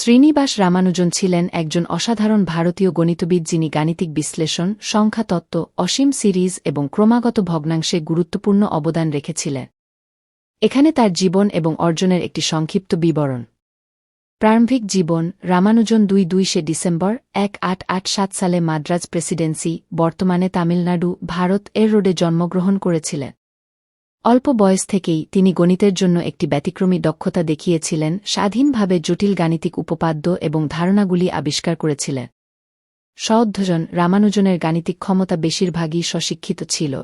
শ্রীনিবাস রামানুজন ছিলেন একজন অসাধারণ ভারতীয় গণিতবিদ যিনি গাণিতিক বিশ্লেষণ, সংখ্যাতত্ত্ব, অসীম সিরিজ এবং ক্রমাগত ভগ্নাংশে গুরুত্বপূর্ণ অবদান রেখেছিলেন। এখানে তার জীবন এবং অর্জনের একটি সংক্ষিপ্ত বিবরণ। প্রারম্ভিক জীবন, রামানুজন দুই দুইশে ডিসেম্বর, এক আট আট সাত সালে মাদ্রাজ প্রেসিডেন্সি, বর্তমানে তামিলনাড়ু, ভারত এর রোডে জন্মগ্রহণ করেছিলেন। অল্প বয়স থেকেই তিনি গণিতের জন্য একটি ব্যতিক্রমী দক্ষতা দেখিয়েছিলেন, স্বাধীনভাবে জটিল গাণিতিক উপপাদ্য এবং ধারণাগুলি আবিষ্কার করেছিলেন। সঅধ্যজন রামানুজনের গাণিতিক ক্ষমতা বেশিরভাগই স্বশিক্ষিত ছিল।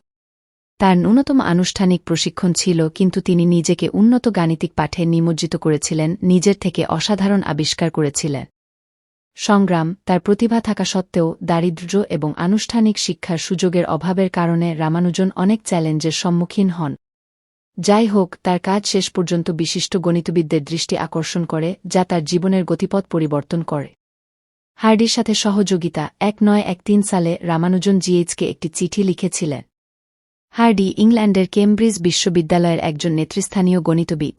তার ন্যূনতম আনুষ্ঠানিক প্রশিক্ষণ ছিল, কিন্তু তিনি নিজেকে উন্নত গাণিতিক পাঠে নিমজ্জিত করেছিলেন, নিজের থেকে অসাধারণ আবিষ্কার করেছিলেন। সংগ্রাম, তার প্রতিভা থাকা সত্ত্বেও দারিদ্র্য এবং আনুষ্ঠানিক শিক্ষার সুযোগের অভাবের কারণে রামানুজন অনেক চ্যালেঞ্জের সম্মুখীন হন। যাই হোক তার কাজ শেষ পর্যন্ত বিশিষ্ট গণিতবিদদের দৃষ্টি আকর্ষণ করে, যা তার জীবনের গতিপথ পরিবর্তন করে। হার্ডির সাথে সহযোগিতা, এক নয় এক তিন সালে রামানুজন জিএইচকে একটি চিঠি লিখেছিলেন। হার্ডি, ইংল্যান্ডের কেমব্রিজ বিশ্ববিদ্যালয়ের একজন নেতৃস্থানীয় গণিতবিদ।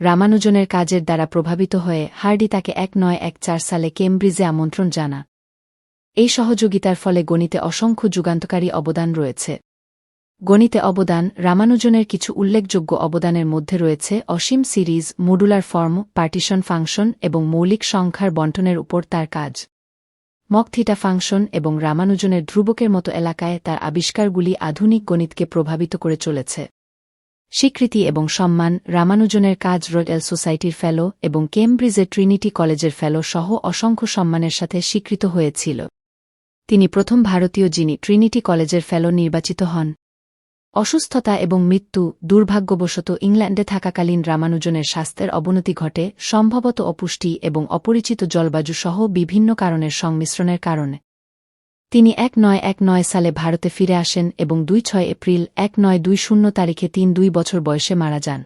রামানুজনের কাজের দ্বারা প্রভাবিত হয়ে হার্ডি তাকে এক নয় এক চার সালে কেমব্রিজে আমন্ত্রণ জানা এই সহযোগিতার ফলে গণিতে অসংখ্য যুগান্তকারী অবদান রয়েছে। গণিতে অবদান, রামানুজনের কিছু উল্লেখযোগ্য অবদানের মধ্যে রয়েছে অসীম series, modular form, partition function এবং মৌলিক সংখ্যার বন্টনের উপর তার কাজ। মকথিটা ফাংশন এবং রামানুজনের ধ্রুবকের মতো এলাকায় তার আবিষ্কারগুলি আধুনিক গণিতকে প্রভাবিত করে চলেছে। স্বীকৃতি এবং সম্মান, রামানুজনের কাজ রয়্যাল সোসাইটির ফেলো এবং কেমব্রিজের ট্রিনিটি কলেজের ফেলো সহ অসংখ্য সম্মানের সাথে স্বীকৃত হয়েছিল। তিনি প্রথম ভারতীয় যিনি ট্রিনিটি কলেজের ফেলো নির্বাচিত হন। অসুস্থতা এবং মৃত্যু দুর্ভাগ্যবশত ইংল্যান্ডে থাকাকালীন রামানুজনের স্বাস্থ্যের অবনতি ঘটে সম্ভবত অপুষ্টি এবং অপরিচিত জলবায়ু সহ বিভিন্ন কারণের সংমিশ্রণের কারণে। তিনি এক নয় এক নয় সালে ভারতে ফিরে আসেন এবং দুই ছয় এপ্রিল এক নয় দুই শূন্য তারিখে তিন দুই বছর বয়সে মারা যান।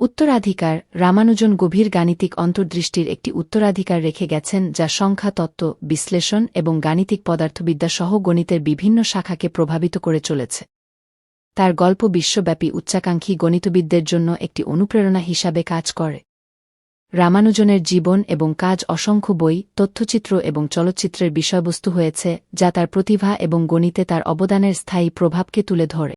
উত্তরাধিকার, রামানুজন গভীর গাণিতিক অন্তর্দৃষ্টির একটি উত্তরাধিকার রেখে গেছেন যা সংখ্যা, তত্ত্ব, বিশ্লেষণ এবং গাণিতিক পদার্থবিদ্যা সহ গণিতের বিভিন্ন শাখাকে প্রভাবিত করে চলেছে। তার গল্প বিশ্বব্যাপী উচ্চাকাঙ্ক্ষী গণিতবিদদের জন্য একটি অনুপ্রেরণা হিসাবে কাজ করে। রামানুজনের জীবন এবং কাজ অসংখ্য বই, তথ্যচিত্র এবং চলচ্চিত্রের বিষয়বস্তু হয়েছে, যা তার প্রতিভা এবং গণিতে তার অবদানের স্থায়ী প্রভাবকে তুলে ধরে।